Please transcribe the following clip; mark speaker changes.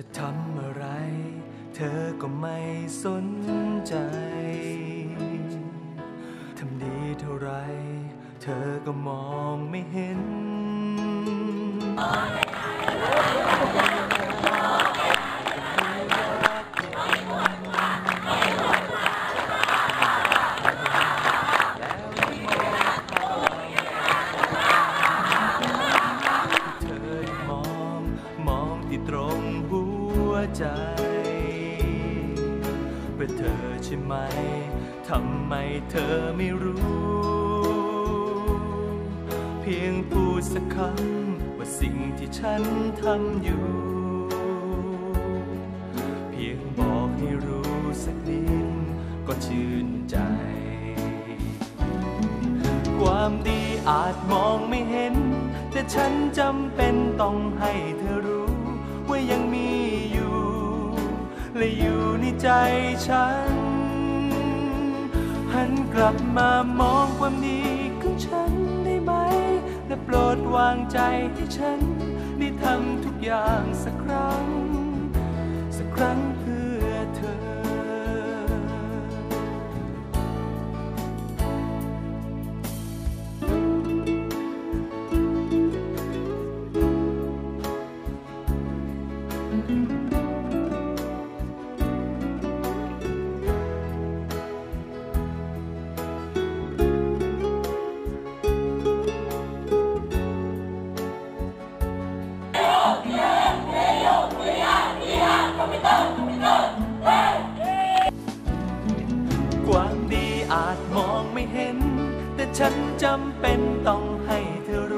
Speaker 1: จะทำอะไร เธอก็ไม่สนใจ ทำดีเท่าไร เธอก็มองไม่เห็น เธอด้มอง มองที่ตรงหัว ใจเป็นเธอใช่ไหม ทำไมเธอไม่รู้ เพียงพูดสักคำว่าสิ่งที่ฉันทำอยู่ เพียงบอกให้รู้สักนิดก็ชื่นใจ ความดีอาจมองไม่เห็น แต่ฉันจำเป็นต้องให้เธอรู้ ว่ายังมีอยู่ และอยู่ในใจฉัน หันกลับมามองความดีของฉันได้ไหม และโปรดวางใจให้ฉัน ได้ทำทุกอย่างสักครั้ง มองไม่เห็น แต่ฉันจำเป็นต้องให้เธอรู้